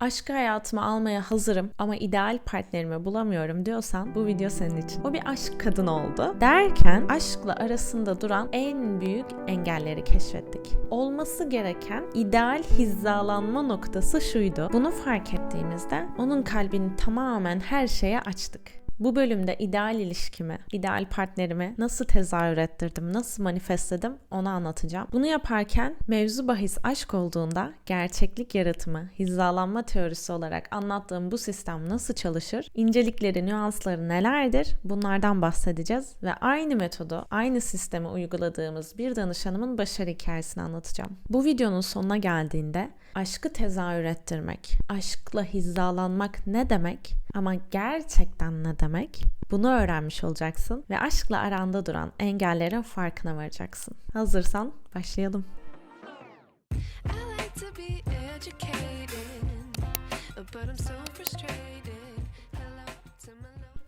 Aşkı hayatıma almaya hazırım ama ideal partnerimi bulamıyorum diyorsan bu video senin için. O bir aşk kadını oldu. Derken aşkla arasında duran en büyük engelleri keşfettik. Olması gereken ideal hizalanma noktası şuydu. Bunu fark ettiğimizde onun kalbini tamamen her şeye açtık. Bu bölümde ideal ilişkimi, ideal partnerimi nasıl tezahür ettirdim, nasıl manifestledim onu anlatacağım. Bunu yaparken mevzu bahis aşk olduğunda gerçeklik yaratımı, hizalanma teorisi olarak anlattığım bu sistem nasıl çalışır, incelikleri, nüansları nelerdir bunlardan bahsedeceğiz ve aynı metodu, aynı sistemi uyguladığımız bir danışanımın başarı hikayesini anlatacağım. Bu videonun sonuna geldiğinde aşkı tezahür ettirmek, aşkla hizalanmak ne demek ama gerçekten ne demek? Bunu öğrenmiş olacaksın ve aşkla aranda duran engellerin farkına varacaksın. Hazırsan başlayalım.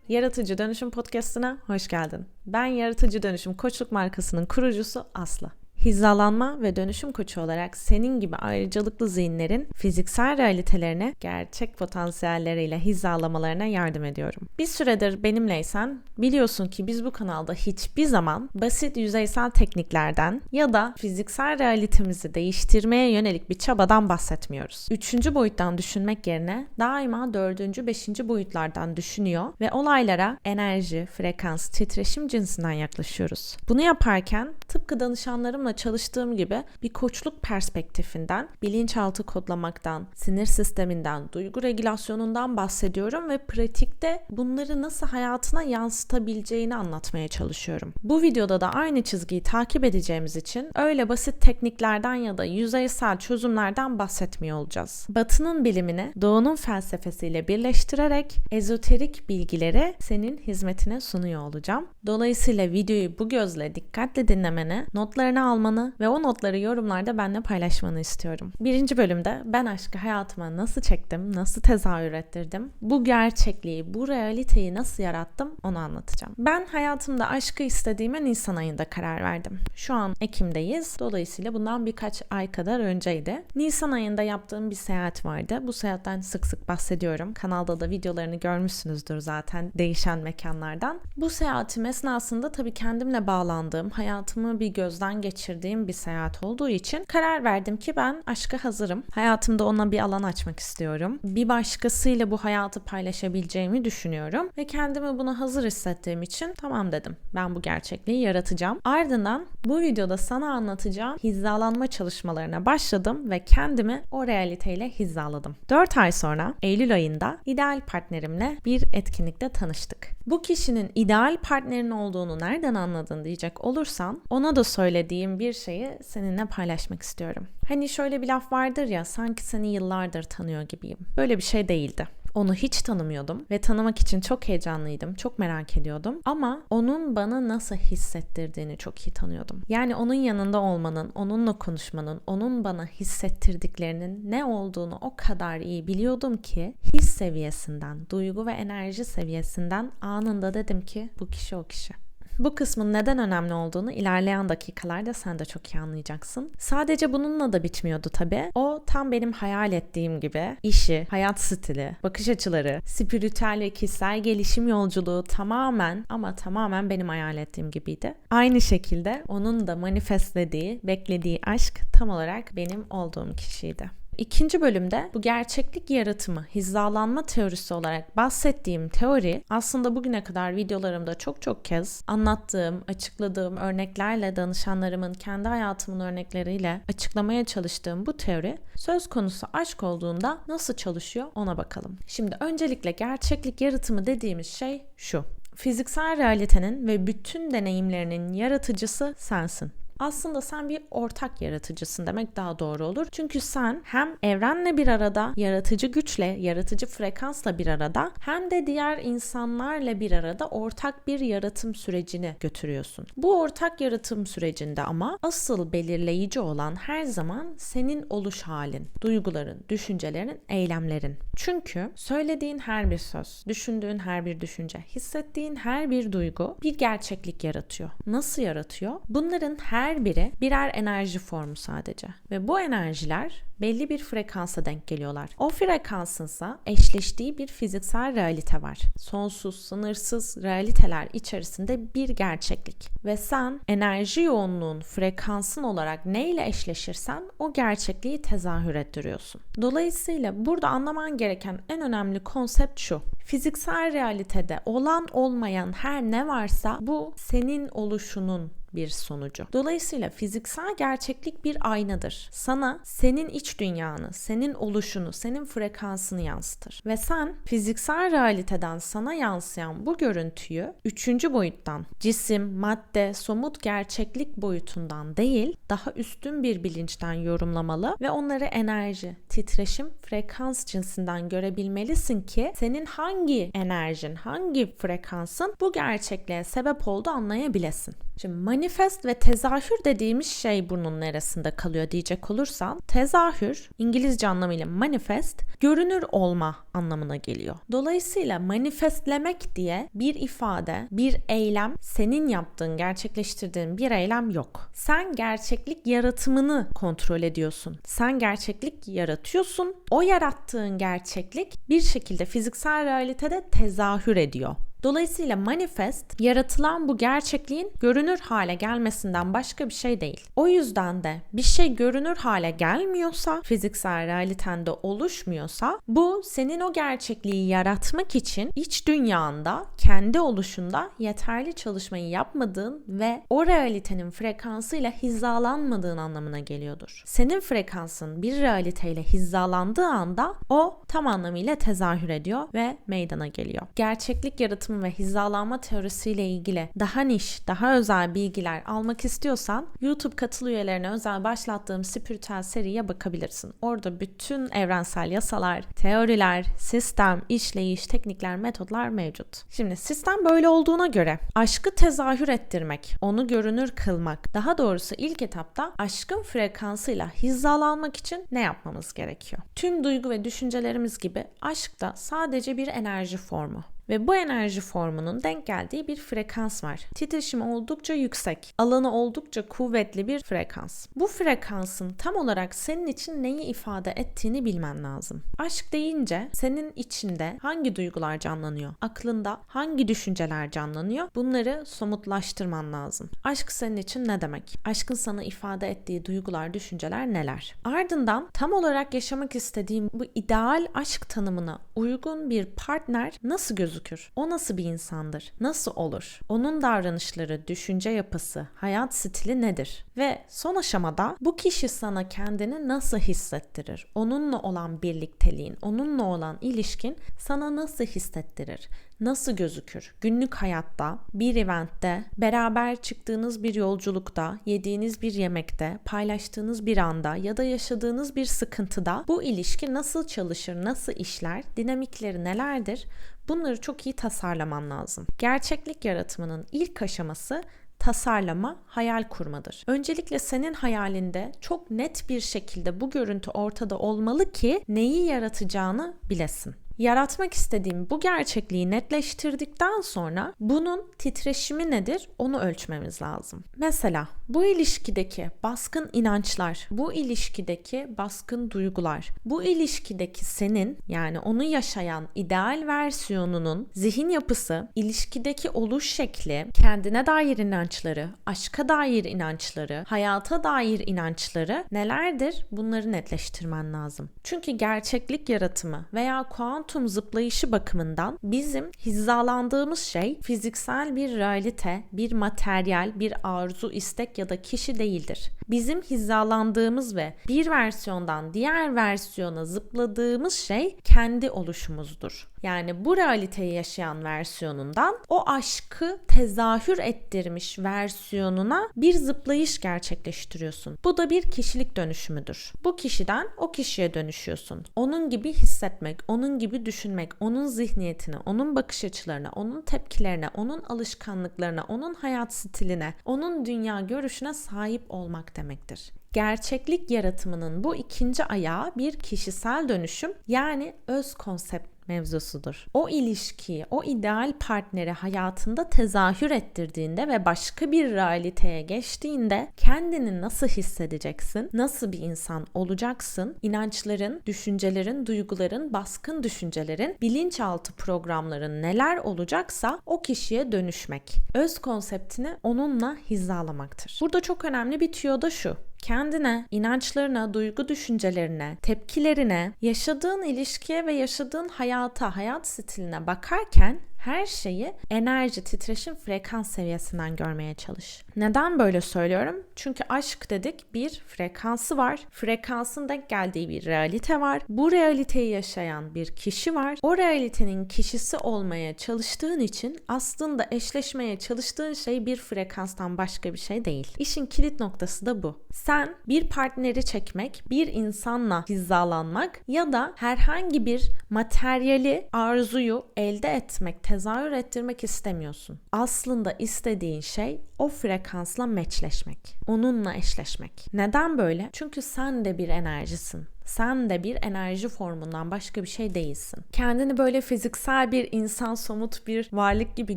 Yaratıcı Dönüşüm Podcast'ına hoş geldin. Ben Yaratıcı Dönüşüm Koçluk markasının kurucusu Aslı. Hizalanma ve dönüşüm koçu olarak senin gibi ayrıcalıklı zihinlerin fiziksel realitelerine gerçek potansiyelleriyle hizalamalarına yardım ediyorum. Bir süredir benimleysen biliyorsun ki biz bu kanalda hiçbir zaman basit yüzeysel tekniklerden ya da fiziksel realitemizi değiştirmeye yönelik bir çabadan bahsetmiyoruz. Üçüncü boyuttan düşünmek yerine daima dördüncü, beşinci boyutlardan düşünüyor ve olaylara enerji, frekans, titreşim cinsinden yaklaşıyoruz. Bunu yaparken tıpkı danışanlarımla çalıştığım gibi bir koçluk perspektifinden, bilinçaltı kodlamaktan, sinir sisteminden, duygu regülasyonundan bahsediyorum ve pratikte bunları nasıl hayatına yansıtabileceğini anlatmaya çalışıyorum. Bu videoda da aynı çizgiyi takip edeceğimiz için öyle basit tekniklerden ya da yüzeysel çözümlerden bahsetmiyor olacağız. Batı'nın bilimini Doğu'nun felsefesiyle birleştirerek ezoterik bilgileri senin hizmetine sunuyor olacağım. Dolayısıyla videoyu bu gözle dikkatle dinlemeni, notlarını almanı ve o notları yorumlarda benimle paylaşmanı istiyorum. Birinci bölümde ben aşkı hayatıma nasıl çektim, nasıl tezahür ettirdim, bu gerçekliği, bu realiteyi nasıl yarattım onu anlatacağım. Ben hayatımda aşkı istediğime Nisan ayında karar verdim. Şu an Ekim'deyiz. Dolayısıyla bundan birkaç ay kadar önceydi. Nisan ayında yaptığım bir seyahat vardı. Bu seyahatten sık sık bahsediyorum. Kanalda da videolarını görmüşsünüzdür zaten değişen mekanlardan. Bu seyahatim esnasında tabii kendimle bağlandığım, hayatımı bir gözden geçirdiğim bir seyahat olduğu için karar verdim ki ben aşka hazırım. Hayatımda ona bir alan açmak istiyorum. Bir başkasıyla bu hayatı paylaşabileceğimi düşünüyorum ve kendimi buna hazır hissettiğim için tamam dedim. Ben bu gerçekliği yaratacağım. Ardından bu videoda sana anlatacağım hizalanma çalışmalarına başladım ve kendimi o realiteyle hizaladım. 4 ay sonra Eylül ayında ideal partnerimle bir etkinlikte tanıştık. Bu kişinin ideal partnerin olduğunu nereden anladın diyecek olursan ona da söylediğim bir şeyi seninle paylaşmak istiyorum. Hani şöyle bir laf vardır ya sanki seni yıllardır tanıyor gibiyim. Böyle bir şey değildi. Onu hiç tanımıyordum ve tanımak için çok heyecanlıydım, çok merak ediyordum. Ama onun bana nasıl hissettirdiğini çok iyi tanıyordum. Yani onun yanında olmanın, onunla konuşmanın, onun bana hissettirdiklerinin ne olduğunu o kadar iyi biliyordum ki his seviyesinden, duygu ve enerji seviyesinden anında dedim ki bu kişi o kişi. Bu kısmın neden önemli olduğunu ilerleyen dakikalarda sen de çok iyi anlayacaksın. Sadece bununla da bitmiyordu tabii. O tam benim hayal ettiğim gibi işi, hayat stili, bakış açıları, spiritüel ve kişisel gelişim yolculuğu tamamen ama tamamen benim hayal ettiğim gibiydi. Aynı şekilde onun da manifestlediği, beklediği aşk tam olarak benim olduğum kişiydi. İkinci bölümde bu gerçeklik yaratımı, hizalanma teorisi olarak bahsettiğim teori aslında bugüne kadar videolarımda çok çok kez anlattığım, açıkladığım örneklerle danışanlarımın kendi hayatımın örnekleriyle açıklamaya çalıştığım bu teori söz konusu aşk olduğunda nasıl çalışıyor ona bakalım. Şimdi öncelikle gerçeklik yaratımı dediğimiz şey şu. Fiziksel realitenin ve bütün deneyimlerinin yaratıcısı sensin aslında sen bir ortak yaratıcısın demek daha doğru olur. Çünkü sen hem evrenle bir arada, yaratıcı güçle, yaratıcı frekansla bir arada hem de diğer insanlarla bir arada ortak bir yaratım sürecini götürüyorsun. Bu ortak yaratım sürecinde ama asıl belirleyici olan her zaman senin oluş halin, duyguların, düşüncelerin, eylemlerin. Çünkü söylediğin her bir söz, düşündüğün her bir düşünce, hissettiğin her bir duygu bir gerçeklik yaratıyor. Nasıl yaratıyor? Bunların her her biri birer enerji formu sadece. Ve bu enerjiler belli bir frekansa denk geliyorlar. O frekansınsa eşleştiği bir fiziksel realite var. Sonsuz, sınırsız realiteler içerisinde bir gerçeklik. Ve sen enerji yoğunluğun, frekansın olarak neyle eşleşirsen o gerçekliği tezahür ettiriyorsun. Dolayısıyla burada anlaman gereken en önemli konsept şu. Fiziksel realitede olan olmayan her ne varsa bu senin oluşunun bir sonucu. Dolayısıyla fiziksel gerçeklik bir aynadır. Sana senin iç dünyanı, senin oluşunu, senin frekansını yansıtır. Ve sen fiziksel realiteden sana yansıyan bu görüntüyü üçüncü boyuttan, cisim, madde, somut gerçeklik boyutundan değil, daha üstün bir bilinçten yorumlamalı ve onları enerji, titreşim, frekans cinsinden görebilmelisin ki senin hangi enerjin, hangi frekansın bu gerçekliğe sebep olduğu anlayabilesin. Şimdi manifest ve tezahür dediğimiz şey bunun neresinde kalıyor diyecek olursan tezahür İngilizce anlamıyla manifest görünür olma anlamına geliyor. Dolayısıyla manifestlemek diye bir ifade, bir eylem, senin yaptığın, gerçekleştirdiğin bir eylem yok. Sen gerçeklik yaratımını kontrol ediyorsun. Sen gerçeklik yaratıyorsun. O yarattığın gerçeklik bir şekilde fiziksel realitede tezahür ediyor. Dolayısıyla manifest yaratılan bu gerçekliğin görünür hale gelmesinden başka bir şey değil. O yüzden de bir şey görünür hale gelmiyorsa, fiziksel realitende oluşmuyorsa bu senin o gerçekliği yaratmak için iç dünyanda, kendi oluşunda yeterli çalışmayı yapmadığın ve o realitenin frekansıyla hizalanmadığın anlamına geliyordur. Senin frekansın bir realiteyle hizalandığı anda o tam anlamıyla tezahür ediyor ve meydana geliyor. Gerçeklik yaratımı ve hizalanma teorisiyle ilgili daha niş, daha özel bilgiler almak istiyorsan YouTube katıl üyelerine özel başlattığım spiritüel seriye bakabilirsin. Orada bütün evrensel yasalar, teoriler, sistem, işleyiş, teknikler, metotlar mevcut. Şimdi sistem böyle olduğuna göre aşkı tezahür ettirmek, onu görünür kılmak, daha doğrusu ilk etapta aşkın frekansıyla hizalanmak için ne yapmamız gerekiyor? Tüm duygu ve düşüncelerimiz gibi aşk da sadece bir enerji formu. Ve bu enerji formunun denk geldiği bir frekans var. Titreşimi oldukça yüksek, alanı oldukça kuvvetli bir frekans. Bu frekansın tam olarak senin için neyi ifade ettiğini bilmen lazım. Aşk deyince senin içinde hangi duygular canlanıyor? Aklında hangi düşünceler canlanıyor? Bunları somutlaştırman lazım. Aşk senin için ne demek? Aşkın sana ifade ettiği duygular, düşünceler neler? Ardından tam olarak yaşamak istediğim bu ideal aşk tanımına uygun bir partner nasıl gözüküyor? O nasıl bir insandır? Nasıl olur? Onun davranışları, düşünce yapısı, hayat stili nedir? Ve son aşamada bu kişi sana kendini nasıl hissettirir? Onunla olan birlikteliğin, onunla olan ilişkin sana nasıl hissettirir? nasıl gözükür? Günlük hayatta, bir eventte, beraber çıktığınız bir yolculukta, yediğiniz bir yemekte, paylaştığınız bir anda ya da yaşadığınız bir sıkıntıda bu ilişki nasıl çalışır, nasıl işler, dinamikleri nelerdir? Bunları çok iyi tasarlaman lazım. Gerçeklik yaratımının ilk aşaması tasarlama, hayal kurmadır. Öncelikle senin hayalinde çok net bir şekilde bu görüntü ortada olmalı ki neyi yaratacağını bilesin. Yaratmak istediğim bu gerçekliği netleştirdikten sonra bunun titreşimi nedir onu ölçmemiz lazım. Mesela bu ilişkideki baskın inançlar, bu ilişkideki baskın duygular, bu ilişkideki senin yani onu yaşayan ideal versiyonunun zihin yapısı, ilişkideki oluş şekli, kendine dair inançları, aşka dair inançları, hayata dair inançları nelerdir? Bunları netleştirmen lazım. Çünkü gerçeklik yaratımı veya kuantum zıplayışı bakımından bizim hizalandığımız şey fiziksel bir realite, bir materyal, bir arzu, istek ya da kişi değildir. Bizim hizalandığımız ve bir versiyondan diğer versiyona zıpladığımız şey kendi oluşumuzdur. Yani bu realiteyi yaşayan versiyonundan o aşkı tezahür ettirmiş versiyonuna bir zıplayış gerçekleştiriyorsun. Bu da bir kişilik dönüşümüdür. Bu kişiden o kişiye dönüşüyorsun. Onun gibi hissetmek, onun gibi düşünmek, onun zihniyetine, onun bakış açılarına, onun tepkilerine, onun alışkanlıklarına, onun hayat stiline, onun dünya görüşüne sahip olmak demektir. Gerçeklik yaratımının bu ikinci ayağı bir kişisel dönüşüm yani öz konsept mevzusudur. O ilişkiyi, o ideal partneri hayatında tezahür ettirdiğinde ve başka bir realiteye geçtiğinde kendini nasıl hissedeceksin? Nasıl bir insan olacaksın? İnançların, düşüncelerin, duyguların, baskın düşüncelerin, bilinçaltı programların neler olacaksa o kişiye dönüşmek. Öz konseptini onunla hizalamaktır. Burada çok önemli bir tüyo da şu kendine, inançlarına, duygu düşüncelerine, tepkilerine, yaşadığın ilişkiye ve yaşadığın hayata, hayat stiline bakarken her şeyi enerji, titreşim, frekans seviyesinden görmeye çalış. Neden böyle söylüyorum? Çünkü aşk dedik bir frekansı var. Frekansın denk geldiği bir realite var. Bu realiteyi yaşayan bir kişi var. O realitenin kişisi olmaya çalıştığın için aslında eşleşmeye çalıştığın şey bir frekanstan başka bir şey değil. İşin kilit noktası da bu. Sen bir partneri çekmek, bir insanla hizalanmak ya da herhangi bir materyali, arzuyu elde etmek, tezahür ettirmek istemiyorsun. Aslında istediğin şey o frekansla meçleşmek. Onunla eşleşmek. Neden böyle? Çünkü sen de bir enerjisin. Sen de bir enerji formundan başka bir şey değilsin. Kendini böyle fiziksel bir insan, somut bir varlık gibi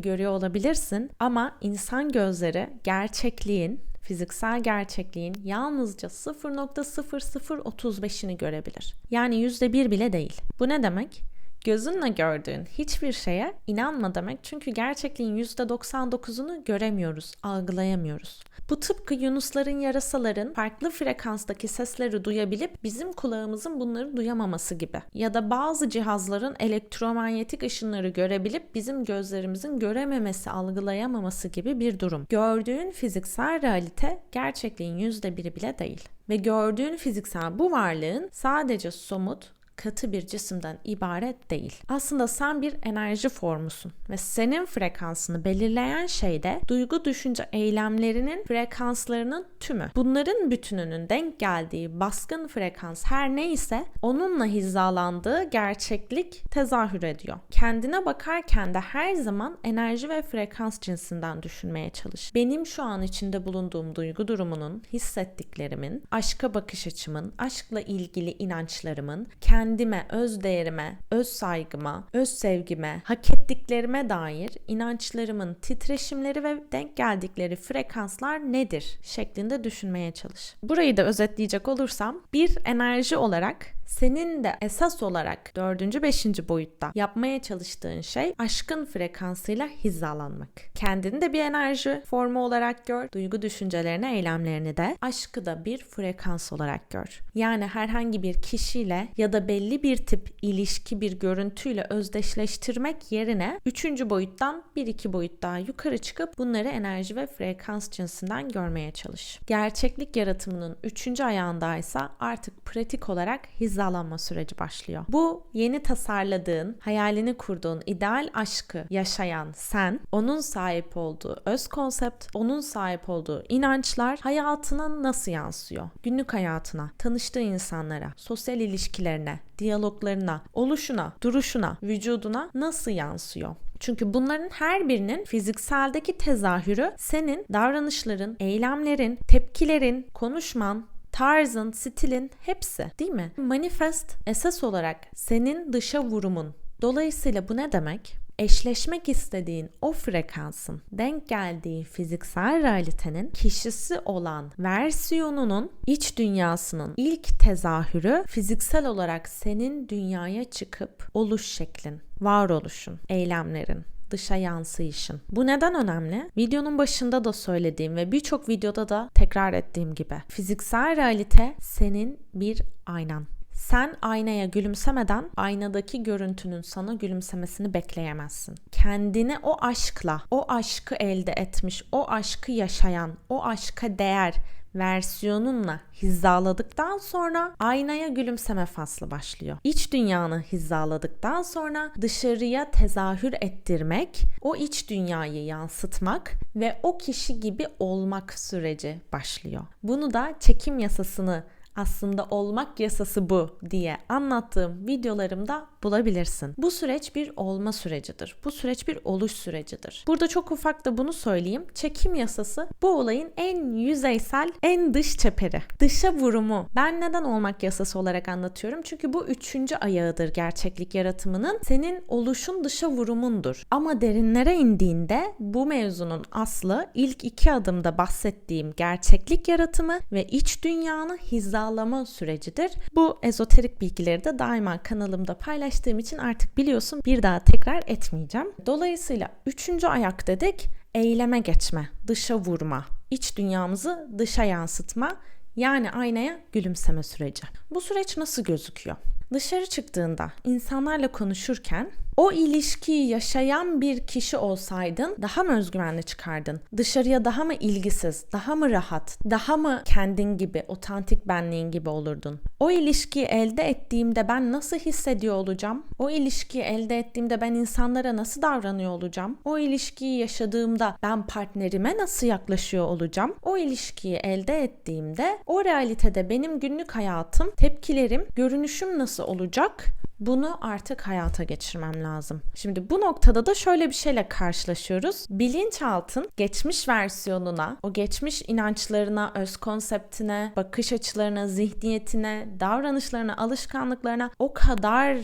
görüyor olabilirsin ama insan gözleri gerçekliğin fiziksel gerçekliğin yalnızca 0.0035'ini görebilir. Yani %1 bile değil. Bu ne demek? Gözünle gördüğün hiçbir şeye inanma demek çünkü gerçekliğin %99'unu göremiyoruz, algılayamıyoruz. Bu tıpkı yunusların yarasaların farklı frekanstaki sesleri duyabilip bizim kulağımızın bunları duyamaması gibi. Ya da bazı cihazların elektromanyetik ışınları görebilip bizim gözlerimizin görememesi, algılayamaması gibi bir durum. Gördüğün fiziksel realite gerçekliğin %1'i bile değil. Ve gördüğün fiziksel bu varlığın sadece somut, katı bir cisimden ibaret değil. Aslında sen bir enerji formusun ve senin frekansını belirleyen şey de duygu, düşünce, eylemlerinin frekanslarının tümü. Bunların bütününün denk geldiği baskın frekans her neyse onunla hizalandığı gerçeklik tezahür ediyor. Kendine bakarken de her zaman enerji ve frekans cinsinden düşünmeye çalış. Benim şu an içinde bulunduğum duygu durumunun, hissettiklerimin, aşka bakış açımın, aşkla ilgili inançlarımın, kendime, öz değerime, öz saygıma, öz sevgime, hak ettiklerime dair inançlarımın titreşimleri ve denk geldikleri frekanslar nedir şeklinde düşünmeye çalış. Burayı da özetleyecek olursam bir enerji olarak senin de esas olarak dördüncü, beşinci boyutta yapmaya çalıştığın şey aşkın frekansıyla hizalanmak. Kendini de bir enerji formu olarak gör, duygu düşüncelerini, eylemlerini de aşkı da bir frekans olarak gör. Yani herhangi bir kişiyle ya da belli bir tip ilişki, bir görüntüyle özdeşleştirmek yerine üçüncü boyuttan bir iki boyut daha yukarı çıkıp bunları enerji ve frekans cinsinden görmeye çalış. Gerçeklik yaratımının üçüncü ayağındaysa artık pratik olarak hizalanma süreci başlıyor. Bu yeni tasarladığın, hayalini kurduğun ideal aşkı yaşayan sen, onun sahip olduğu öz konsept, onun sahip olduğu inançlar hayatına nasıl yansıyor? Günlük hayatına, tanıştığı insanlara, sosyal ilişkilerine, diyaloglarına, oluşuna, duruşuna, vücuduna nasıl yansıyor? Çünkü bunların her birinin fizikseldeki tezahürü senin davranışların, eylemlerin, tepkilerin, konuşman, tarzın, stilin hepsi değil mi? Manifest esas olarak senin dışa vurumun. Dolayısıyla bu ne demek? eşleşmek istediğin o frekansın denk geldiği fiziksel realitenin kişisi olan versiyonunun iç dünyasının ilk tezahürü fiziksel olarak senin dünyaya çıkıp oluş şeklin, varoluşun, eylemlerin dışa yansıyışın. Bu neden önemli? Videonun başında da söylediğim ve birçok videoda da tekrar ettiğim gibi fiziksel realite senin bir aynan. Sen aynaya gülümsemeden aynadaki görüntünün sana gülümsemesini bekleyemezsin. Kendini o aşkla, o aşkı elde etmiş, o aşkı yaşayan, o aşka değer versiyonunla hizaladıktan sonra aynaya gülümseme faslı başlıyor. İç dünyanı hizaladıktan sonra dışarıya tezahür ettirmek, o iç dünyayı yansıtmak ve o kişi gibi olmak süreci başlıyor. Bunu da çekim yasasını Aslında olmak yasası bu diye anlattığım videolarımda bulabilirsin. Bu süreç bir olma sürecidir. Bu süreç bir oluş sürecidir. Burada çok ufak da bunu söyleyeyim. Çekim yasası bu olayın en yüzeysel, en dış çeperi. Dışa vurumu. Ben neden olmak yasası olarak anlatıyorum? Çünkü bu üçüncü ayağıdır gerçeklik yaratımının. Senin oluşun dışa vurumundur. Ama derinlere indiğinde bu mevzunun aslı ilk iki adımda bahsettiğim gerçeklik yaratımı ve iç dünyanı hizalama sürecidir. Bu ezoterik bilgileri de daima kanalımda paylaştığım için artık biliyorsun bir daha tekrar etmeyeceğim. Dolayısıyla üçüncü ayak dedik eyleme geçme, dışa vurma, iç dünyamızı dışa yansıtma yani aynaya gülümseme süreci. Bu süreç nasıl gözüküyor? Dışarı çıktığında insanlarla konuşurken o ilişkiyi yaşayan bir kişi olsaydın daha mı özgüvenli çıkardın? Dışarıya daha mı ilgisiz, daha mı rahat, daha mı kendin gibi, otantik benliğin gibi olurdun? O ilişkiyi elde ettiğimde ben nasıl hissediyor olacağım? O ilişkiyi elde ettiğimde ben insanlara nasıl davranıyor olacağım? O ilişkiyi yaşadığımda ben partnerime nasıl yaklaşıyor olacağım? O ilişkiyi elde ettiğimde o realitede benim günlük hayatım, tepkilerim, görünüşüm nasıl olacak? Bunu artık hayata geçirmem lazım. Şimdi bu noktada da şöyle bir şeyle karşılaşıyoruz. Bilinçaltın geçmiş versiyonuna, o geçmiş inançlarına, öz konseptine, bakış açılarına, zihniyetine, davranışlarına, alışkanlıklarına o kadar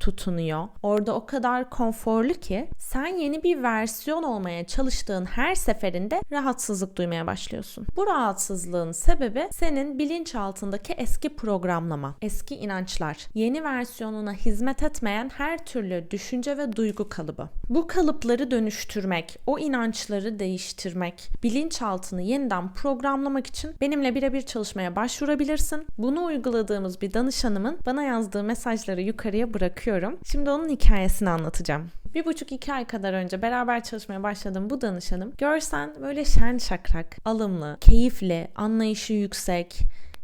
tutunuyor. Orada o kadar konforlu ki sen yeni bir versiyon olmaya çalıştığın her seferinde rahatsızlık duymaya başlıyorsun. Bu rahatsızlığın sebebi senin bilinçaltındaki eski programlama, eski inançlar, yeni versiyonuna hizmet etmeyen her türlü düşünce ve duygu kalıbı. Bu kalıpları dönüştürmek, o inançları değiştirmek, bilinçaltını yeniden programlamak için benimle birebir çalışmaya başvurabilirsin. Bunu uyguladığımız bir danışanımın bana yazdığı mesajları yukarıya bırakıyorum. Şimdi onun hikayesini anlatacağım. Bir buçuk iki ay kadar önce beraber çalışmaya başladığım bu danışanım görsen böyle şen şakrak, alımlı, keyifli, anlayışı yüksek,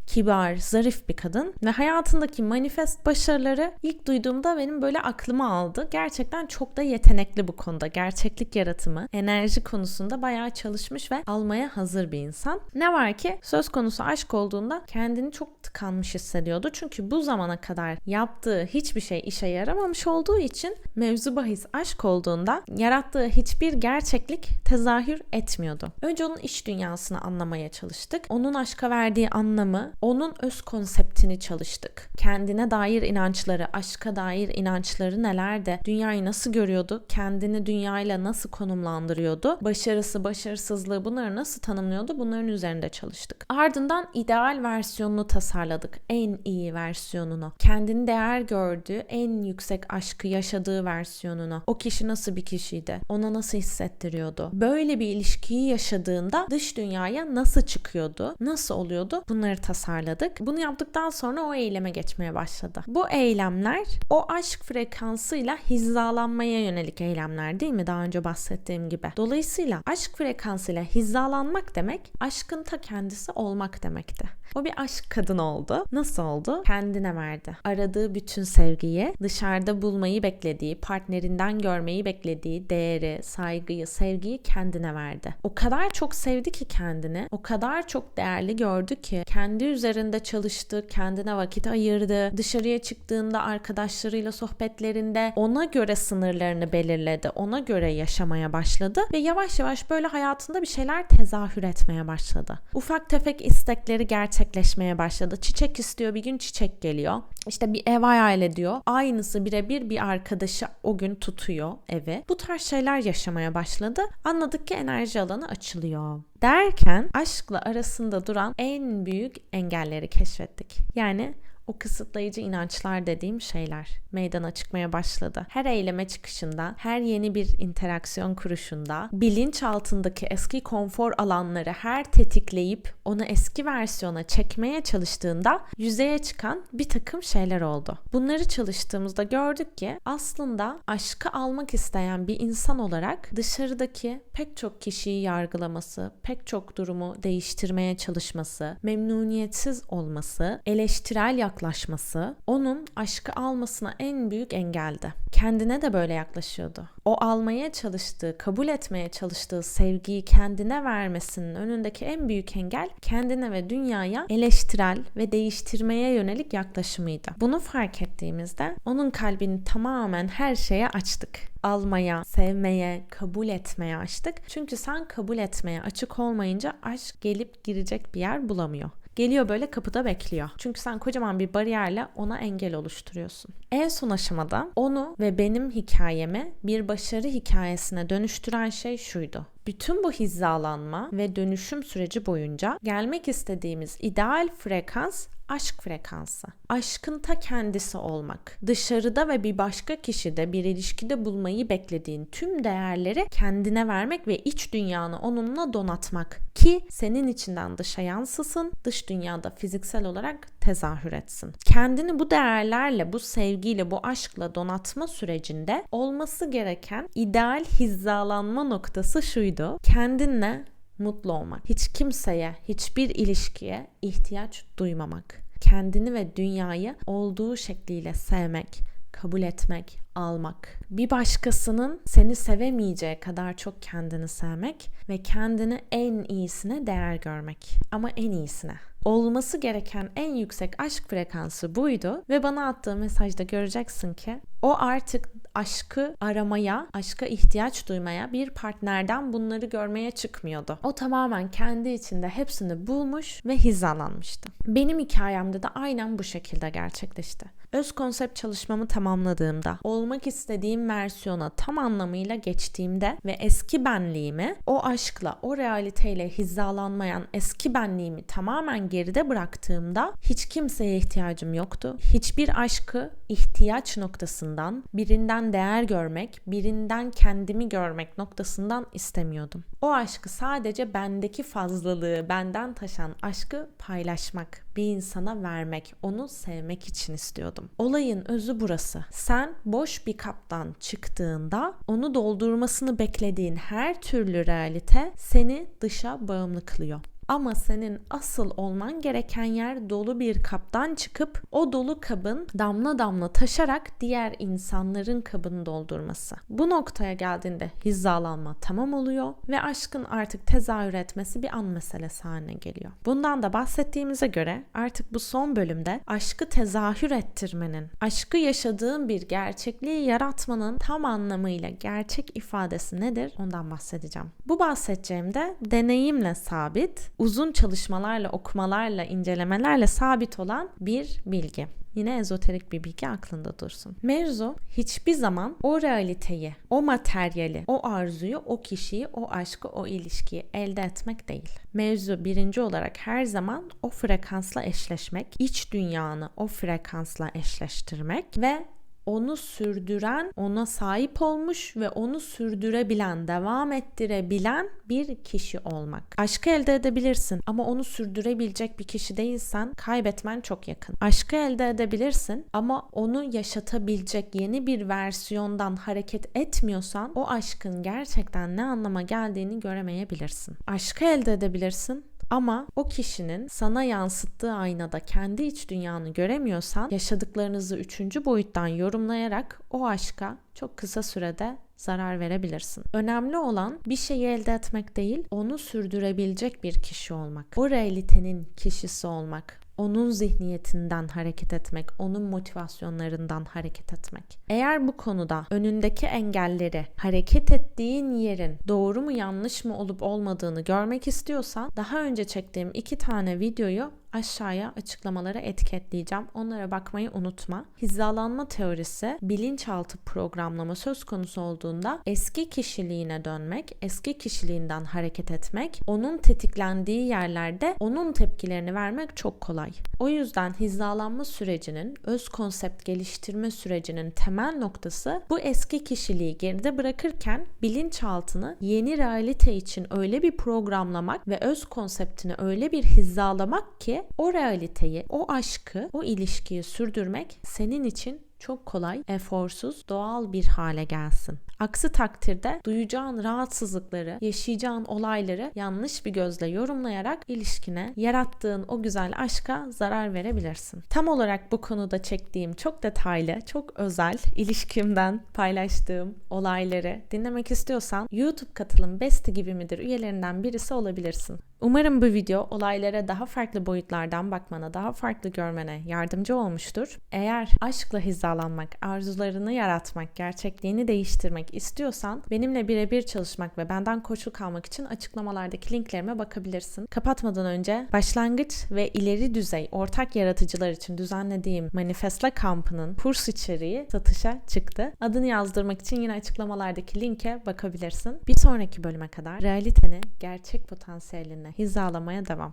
kibar, zarif bir kadın ve hayatındaki manifest başarıları ilk duyduğumda benim böyle aklıma aldı. Gerçekten çok da yetenekli bu konuda. Gerçeklik yaratımı, enerji konusunda bayağı çalışmış ve almaya hazır bir insan. Ne var ki söz konusu aşk olduğunda kendini çok tıkanmış hissediyordu. Çünkü bu zamana kadar yaptığı hiçbir şey işe yaramamış olduğu için mevzu bahis aşk olduğunda yarattığı hiçbir gerçeklik tezahür etmiyordu. Önce onun iç dünyasını anlamaya çalıştık. Onun aşka verdiği anlamı, onun öz konseptini çalıştık. Kendine dair inançları, aşka dair inançları nelerdi? Dünyayı nasıl görüyordu? Kendini dünyayla nasıl konumlandırıyordu? Başarısı, başarısızlığı bunları nasıl tanımlıyordu? Bunların üzerinde çalıştık. Ardından ideal versiyonunu tasarladık. En iyi versiyonunu. Kendini değer gördüğü, en yüksek aşkı yaşadığı versiyonunu. O kişi nasıl bir kişiydi? Ona nasıl hissettiriyordu? Böyle bir ilişkiyi yaşadığında dış dünyaya nasıl çıkıyordu? Nasıl oluyordu? Bunları tasarladık tasarladık. Bunu yaptıktan sonra o eyleme geçmeye başladı. Bu eylemler o aşk frekansıyla hizalanmaya yönelik eylemler değil mi? Daha önce bahsettiğim gibi. Dolayısıyla aşk frekansıyla hizalanmak demek aşkın ta kendisi olmak demekti. O bir aşk kadın oldu. Nasıl oldu? Kendine verdi. Aradığı bütün sevgiyi, dışarıda bulmayı beklediği, partnerinden görmeyi beklediği değeri, saygıyı, sevgiyi kendine verdi. O kadar çok sevdi ki kendini, o kadar çok değerli gördü ki kendi üzerinde çalıştı, kendine vakit ayırdı. Dışarıya çıktığında arkadaşlarıyla sohbetlerinde ona göre sınırlarını belirledi. Ona göre yaşamaya başladı ve yavaş yavaş böyle hayatında bir şeyler tezahür etmeye başladı. Ufak tefek istekleri gerçekleşmeye başladı. Çiçek istiyor bir gün çiçek geliyor. İşte bir ev hayal ediyor. Aynısı birebir bir arkadaşı o gün tutuyor evi. Bu tarz şeyler yaşamaya başladı. Anladık ki enerji alanı açılıyor derken aşkla arasında duran en büyük engelleri keşfettik. Yani o kısıtlayıcı inançlar dediğim şeyler meydana çıkmaya başladı. Her eyleme çıkışında, her yeni bir interaksiyon kuruşunda bilinç altındaki eski konfor alanları her tetikleyip onu eski versiyona çekmeye çalıştığında yüzeye çıkan bir takım şeyler oldu. Bunları çalıştığımızda gördük ki aslında aşkı almak isteyen bir insan olarak dışarıdaki pek çok kişiyi yargılaması, pek çok durumu değiştirmeye çalışması, memnuniyetsiz olması, eleştirel yaklaşması onun aşkı almasına en büyük engeldi. kendine de böyle yaklaşıyordu. O almaya çalıştığı, kabul etmeye çalıştığı sevgiyi kendine vermesinin önündeki en büyük engel kendine ve dünyaya eleştirel ve değiştirmeye yönelik yaklaşımıydı. Bunu fark ettiğimizde onun kalbini tamamen her şeye açtık. Almaya, sevmeye, kabul etmeye açtık. Çünkü sen kabul etmeye açık olmayınca aşk gelip girecek bir yer bulamıyor. Geliyor böyle kapıda bekliyor. Çünkü sen kocaman bir bariyerle ona engel oluşturuyorsun. En son aşamada onu ve benim hikayemi bir başarı hikayesine dönüştüren şey şuydu. Bütün bu hizalanma ve dönüşüm süreci boyunca gelmek istediğimiz ideal frekans aşk frekansı. Aşkın ta kendisi olmak. Dışarıda ve bir başka kişide bir ilişkide bulmayı beklediğin tüm değerleri kendine vermek ve iç dünyanı onunla donatmak ki senin içinden dışa yansısın, dış dünyada fiziksel olarak tezahür etsin. Kendini bu değerlerle, bu sevgiyle, bu aşkla donatma sürecinde olması gereken ideal hizalanma noktası şuydu. Kendinle mutlu olmak. Hiç kimseye, hiçbir ilişkiye ihtiyaç duymamak. Kendini ve dünyayı olduğu şekliyle sevmek, kabul etmek, almak. Bir başkasının seni sevemeyeceği kadar çok kendini sevmek ve kendini en iyisine değer görmek. Ama en iyisine. Olması gereken en yüksek aşk frekansı buydu ve bana attığı mesajda göreceksin ki o artık aşkı aramaya, aşka ihtiyaç duymaya, bir partnerden bunları görmeye çıkmıyordu. O tamamen kendi içinde hepsini bulmuş ve hizalanmıştı. Benim hikayemde de aynen bu şekilde gerçekleşti. Öz konsept çalışmamı tamamladığımda, olmak istediğim versiyona tam anlamıyla geçtiğimde ve eski benliğimi o aşkla, o realiteyle hizalanmayan eski benliğimi tamamen geride bıraktığımda hiç kimseye ihtiyacım yoktu. Hiçbir aşkı ihtiyaç noktasından, birinden değer görmek, birinden kendimi görmek noktasından istemiyordum. O aşkı sadece bendeki fazlalığı, benden taşan aşkı paylaşmak, bir insana vermek, onu sevmek için istiyordum. Olayın özü burası. Sen boş bir kaptan çıktığında onu doldurmasını beklediğin her türlü realite seni dışa bağımlı kılıyor. Ama senin asıl olman gereken yer dolu bir kaptan çıkıp o dolu kabın damla damla taşarak diğer insanların kabını doldurması. Bu noktaya geldiğinde hizalanma tamam oluyor ve aşkın artık tezahür etmesi bir an meselesi haline geliyor. Bundan da bahsettiğimize göre artık bu son bölümde aşkı tezahür ettirmenin, aşkı yaşadığın bir gerçekliği yaratmanın tam anlamıyla gerçek ifadesi nedir ondan bahsedeceğim. Bu bahsedeceğim de deneyimle sabit, uzun çalışmalarla, okumalarla, incelemelerle sabit olan bir bilgi. Yine ezoterik bir bilgi aklında dursun. Mevzu hiçbir zaman o realiteyi, o materyali, o arzuyu, o kişiyi, o aşkı, o ilişkiyi elde etmek değil. Mevzu birinci olarak her zaman o frekansla eşleşmek, iç dünyanı o frekansla eşleştirmek ve onu sürdüren, ona sahip olmuş ve onu sürdürebilen, devam ettirebilen bir kişi olmak. Aşkı elde edebilirsin ama onu sürdürebilecek bir kişi değilsen kaybetmen çok yakın. Aşkı elde edebilirsin ama onu yaşatabilecek yeni bir versiyondan hareket etmiyorsan o aşkın gerçekten ne anlama geldiğini göremeyebilirsin. Aşkı elde edebilirsin ama o kişinin sana yansıttığı aynada kendi iç dünyanı göremiyorsan yaşadıklarınızı üçüncü boyuttan yorumlayarak o aşka çok kısa sürede zarar verebilirsin. Önemli olan bir şeyi elde etmek değil, onu sürdürebilecek bir kişi olmak. O realitenin kişisi olmak onun zihniyetinden hareket etmek, onun motivasyonlarından hareket etmek. Eğer bu konuda önündeki engelleri, hareket ettiğin yerin doğru mu yanlış mı olup olmadığını görmek istiyorsan daha önce çektiğim iki tane videoyu aşağıya açıklamalara etiketleyeceğim. Onlara bakmayı unutma. Hizalanma teorisi bilinçaltı programlama söz konusu olduğunda eski kişiliğine dönmek, eski kişiliğinden hareket etmek, onun tetiklendiği yerlerde onun tepkilerini vermek çok kolay. O yüzden hizalanma sürecinin, öz konsept geliştirme sürecinin temel noktası bu eski kişiliği geride bırakırken bilinçaltını yeni realite için öyle bir programlamak ve öz konseptini öyle bir hizalamak ki o realiteyi, o aşkı, o ilişkiyi sürdürmek senin için çok kolay, eforsuz, doğal bir hale gelsin. Aksi takdirde duyacağın rahatsızlıkları, yaşayacağın olayları yanlış bir gözle yorumlayarak ilişkine, yarattığın o güzel aşka zarar verebilirsin. Tam olarak bu konuda çektiğim çok detaylı, çok özel ilişkimden paylaştığım olayları dinlemek istiyorsan YouTube katılım Besti gibi midir üyelerinden birisi olabilirsin. Umarım bu video olaylara daha farklı boyutlardan bakmana, daha farklı görmene yardımcı olmuştur. Eğer aşkla hizalanmak, arzularını yaratmak, gerçekliğini değiştirmek istiyorsan benimle birebir çalışmak ve benden koçluk almak için açıklamalardaki linklerime bakabilirsin. Kapatmadan önce başlangıç ve ileri düzey ortak yaratıcılar için düzenlediğim Manifestla kampının kurs içeriği satışa çıktı. Adını yazdırmak için yine açıklamalardaki linke bakabilirsin. Bir sonraki bölüme kadar realiteni gerçek potansiyelinle hizalamaya devam.